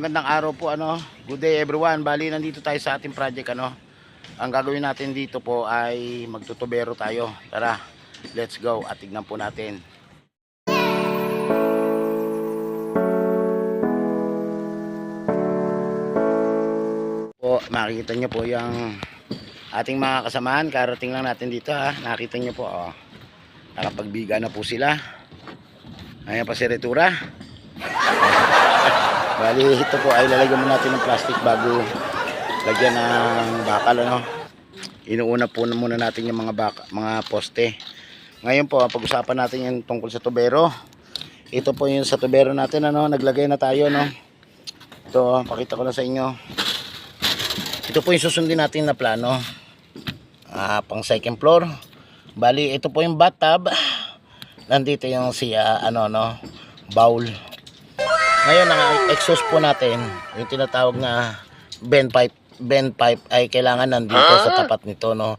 Magandang araw po ano. Good day everyone. Bali nandito tayo sa ating project ano. Ang gagawin natin dito po ay magtutubero tayo. Tara, let's go at tignan po natin. Po, makikita nyo po yung ating mga kasamahan. Karating lang natin dito ha. Nakita nyo po oh. Nakapagbiga na po sila. Ayan pa si Retura. Bali, ito po ay lalagyan mo natin ng plastic bago lagyan ng bakal ano. Inuuna po na muna natin yung mga baka, mga poste. Ngayon po, pag-usapan natin yung tungkol sa tubero. Ito po yung sa tubero natin ano, naglagay na tayo no. Ito, pakita ko na sa inyo. Ito po yung susundin natin na plano. Ah, pang second floor. Bali, ito po yung bathtub. Nandito yung siya ano no, bowl. Ngayon, ang exhaust po natin, yung tinatawag na bend pipe, bend pipe ay kailangan nandito sa tapat nito, no?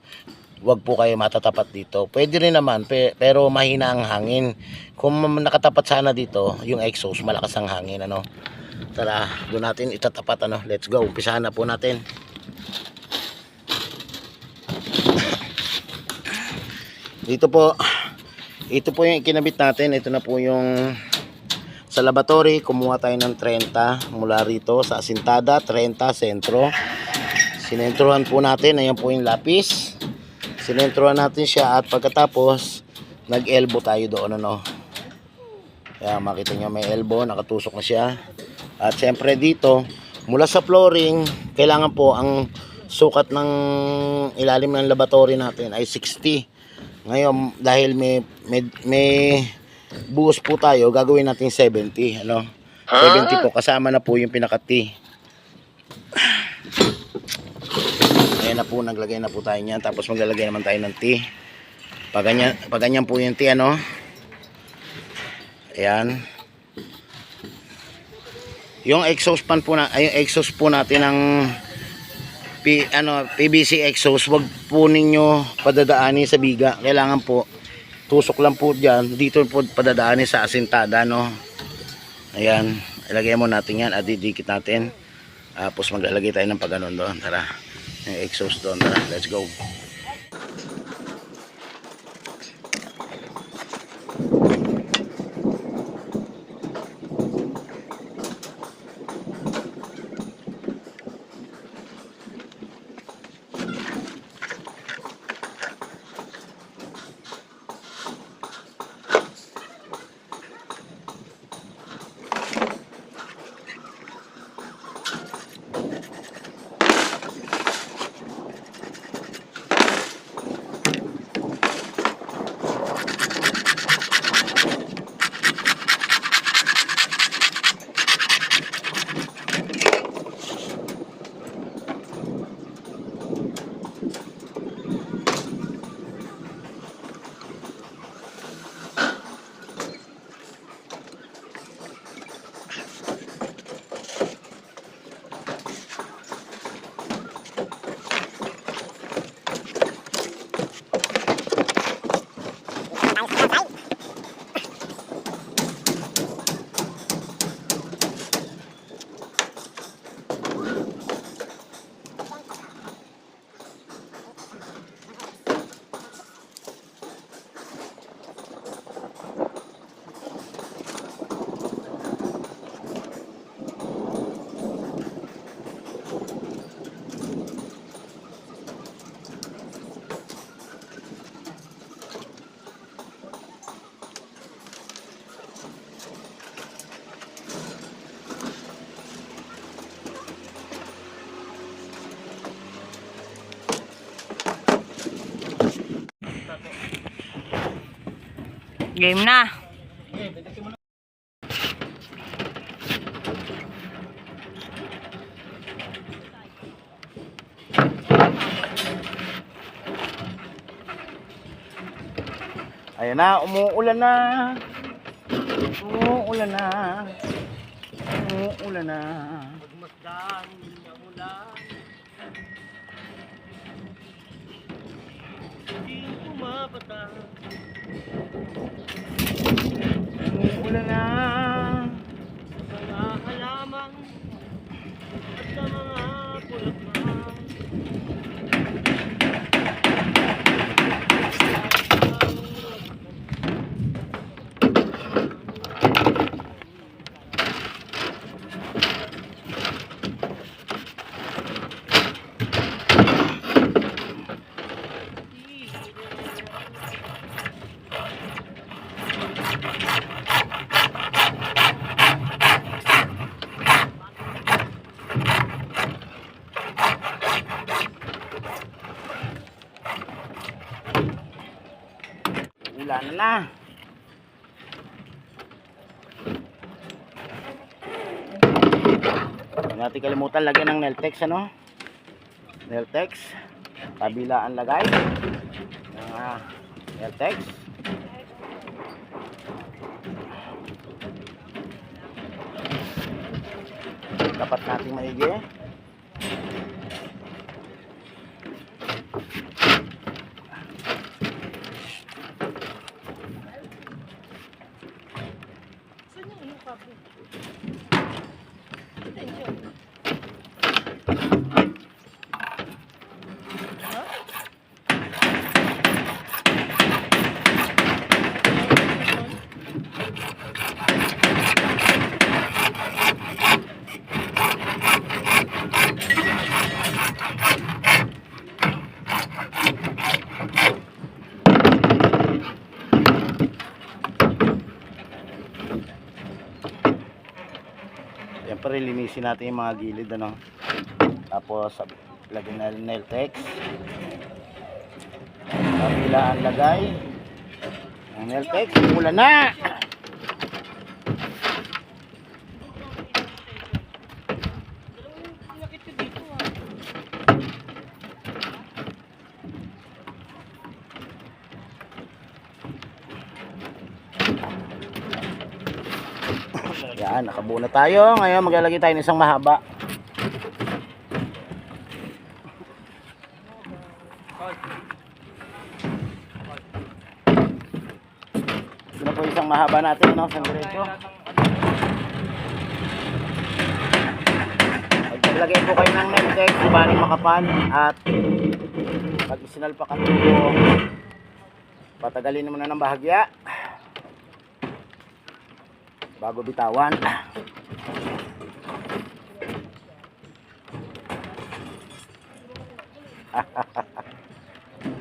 Huwag po kayo matatapat dito. Pwede rin naman, pe- pero mahina ang hangin. Kung nakatapat sana dito, yung exhaust, malakas ang hangin, ano? Tara, doon natin itatapat, ano? Let's go. Umpisahan na po natin. Dito po, ito po yung kinabit natin. Ito na po yung sa laboratory, kumuha tayo ng 30 mula rito sa Asintada, 30 sentro. Sinentrohan po natin, ayan po yung lapis. Sinentrohan natin siya at pagkatapos, nag-elbow tayo doon ano. Kaya makita nyo may elbow, nakatusok na siya. At syempre dito, mula sa flooring, kailangan po ang sukat ng ilalim ng laboratory natin ay 60. Ngayon, dahil may, may, may buhos po tayo, gagawin natin 70, ano? 70 po, kasama na po yung pinaka-T. Ayan na po, naglagay na po tayo niyan. Tapos maglalagay naman tayo ng T. Pag ganyan, pag ganyan po yung T, ano? Ayan. Yung exhaust pan po na, ay, yung exhaust po natin ng P, ano, PVC exhaust, wag po ninyo padadaanin sa biga. Kailangan po tusok lang po dyan. Dito po padadaanin sa asintada no? Ayan. Ilagay mo natin yan. At didikit natin. Tapos maglalagay tayo ng pagganon doon. Tara. Yung exhaust doon. Tara. Let's go Game na. ayan na umuulan na. Umuulan na. Umuulan na. Magmasdan ng ulan Hindi pumapata Umuulan na sa mga halaman at sa mga bulaklak. Na. Huwag natin kalimutan lagyan ng Neltex ano? Neltex. Kabilaan lagay. Ng ah, Neltex. Dapat natin maigi. Siyempre, linisin natin yung mga gilid, ano. Tapos, lagyan na rin nail text. Kabilaan lagay. Ang nail text, mula na! Yan, nakabuo na tayo. Ngayon, maglalagay tayo ng isang mahaba. Ito na po isang mahaba natin, no? Isang diretso. Maglagay po kayo ng Nemtex, baling makapal, at pag isinalpakan po, patagalin mo na ng bahagya bago bitawan.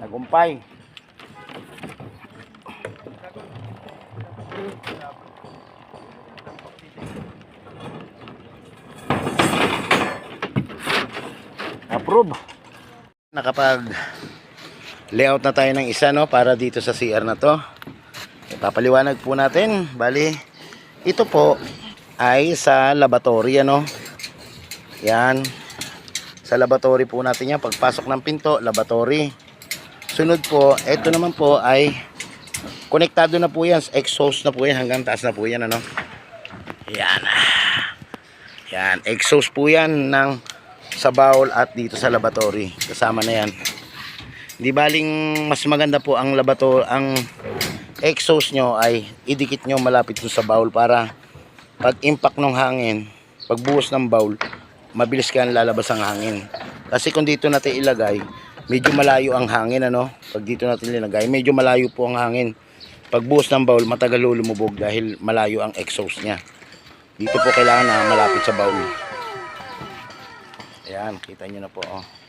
Nagumpay. Approve. Nakapag layout na tayo ng isa no para dito sa CR na to. Ipapaliwanag po natin. Bali, ito po ay sa laboratory ano. Yan. Sa laboratory po natin yan. Pagpasok ng pinto, laboratory. Sunod po, ito naman po ay konektado na po yan. Exhaust na po yan. Hanggang taas na po yan ano. Yan. Yan. Exhaust po yan ng sa bowl at dito sa laboratory. Kasama na yan. Di baling mas maganda po ang laboratory, ang exhaust nyo ay idikit nyo malapit sa bowl para pag impact ng hangin, pag buhos ng bowl, mabilis kaya lalabas ang hangin. Kasi kung dito natin ilagay, medyo malayo ang hangin ano. Pag dito natin ilagay, medyo malayo po ang hangin. Pag buhos ng bowl, matagal lumubog dahil malayo ang exhaust niya. Dito po kailangan na malapit sa bowl. Ayan, kita nyo na po. Oh.